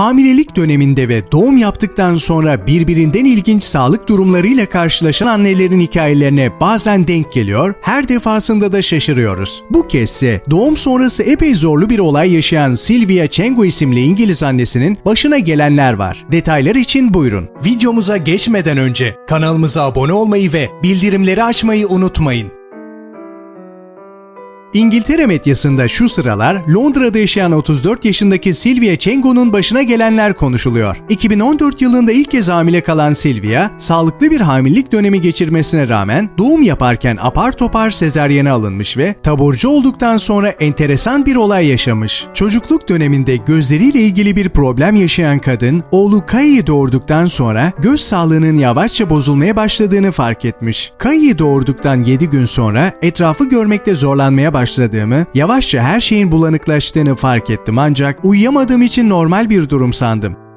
Hamilelik döneminde ve doğum yaptıktan sonra birbirinden ilginç sağlık durumlarıyla karşılaşan annelerin hikayelerine bazen denk geliyor, her defasında da şaşırıyoruz. Bu kezdse doğum sonrası epey zorlu bir olay yaşayan Sylvia Chengo isimli İngiliz annesinin başına gelenler var. Detaylar için buyurun. Videomuza geçmeden önce kanalımıza abone olmayı ve bildirimleri açmayı unutmayın. İngiltere medyasında şu sıralar Londra'da yaşayan 34 yaşındaki Sylvia Chengo'nun başına gelenler konuşuluyor. 2014 yılında ilk kez hamile kalan Sylvia, sağlıklı bir hamilelik dönemi geçirmesine rağmen doğum yaparken apar topar sezaryene alınmış ve taburcu olduktan sonra enteresan bir olay yaşamış. Çocukluk döneminde gözleriyle ilgili bir problem yaşayan kadın, oğlu Kaya'yı doğurduktan sonra göz sağlığının yavaşça bozulmaya başladığını fark etmiş. Kaya'yı doğurduktan 7 gün sonra etrafı görmekte zorlanmaya başladığımı, yavaşça her şeyin bulanıklaştığını fark ettim ancak uyuyamadığım için normal bir durum sandım.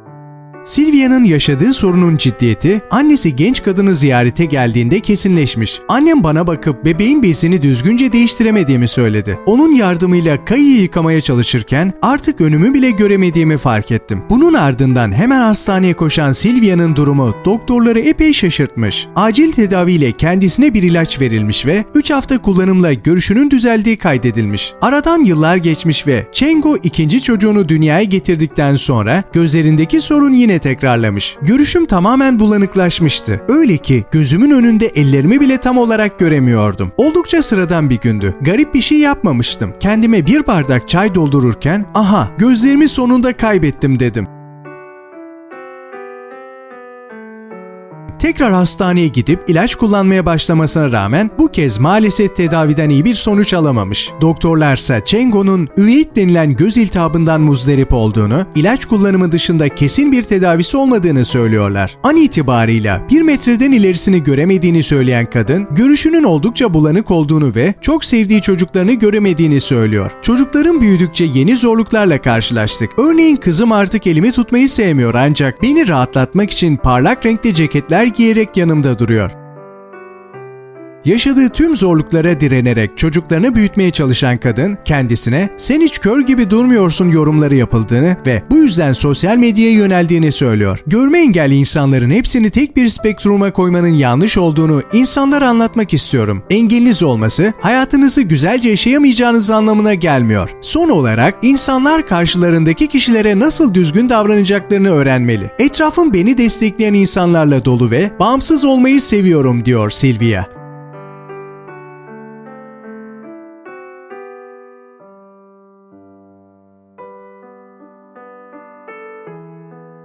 Silvia'nın yaşadığı sorunun ciddiyeti annesi genç kadını ziyarete geldiğinde kesinleşmiş. Annem bana bakıp bebeğin bezini düzgünce değiştiremediğimi söyledi. Onun yardımıyla kayıyı yıkamaya çalışırken artık önümü bile göremediğimi fark ettim. Bunun ardından hemen hastaneye koşan Silvia'nın durumu doktorları epey şaşırtmış. Acil tedaviyle kendisine bir ilaç verilmiş ve 3 hafta kullanımla görüşünün düzeldiği kaydedilmiş. Aradan yıllar geçmiş ve Chengo ikinci çocuğunu dünyaya getirdikten sonra gözlerindeki sorun yine tekrarlamış. Görüşüm tamamen bulanıklaşmıştı. Öyle ki gözümün önünde ellerimi bile tam olarak göremiyordum. Oldukça sıradan bir gündü. Garip bir şey yapmamıştım. Kendime bir bardak çay doldururken aha gözlerimi sonunda kaybettim dedim. Tekrar hastaneye gidip ilaç kullanmaya başlamasına rağmen bu kez maalesef tedaviden iyi bir sonuç alamamış. Doktorlarsa Chengo'nun üveit denilen göz iltihabından muzdarip olduğunu, ilaç kullanımı dışında kesin bir tedavisi olmadığını söylüyorlar. An itibarıyla bir metreden ilerisini göremediğini söyleyen kadın, görüşünün oldukça bulanık olduğunu ve çok sevdiği çocuklarını göremediğini söylüyor. Çocukların büyüdükçe yeni zorluklarla karşılaştık. Örneğin kızım artık elimi tutmayı sevmiyor ancak beni rahatlatmak için parlak renkli ceketler giyerek yanımda duruyor. Yaşadığı tüm zorluklara direnerek çocuklarını büyütmeye çalışan kadın kendisine sen hiç kör gibi durmuyorsun yorumları yapıldığını ve bu yüzden sosyal medyaya yöneldiğini söylüyor. Görme engelli insanların hepsini tek bir spektruma koymanın yanlış olduğunu insanlara anlatmak istiyorum. Engeliniz olması hayatınızı güzelce yaşayamayacağınız anlamına gelmiyor. Son olarak insanlar karşılarındaki kişilere nasıl düzgün davranacaklarını öğrenmeli. Etrafım beni destekleyen insanlarla dolu ve bağımsız olmayı seviyorum diyor Silvia.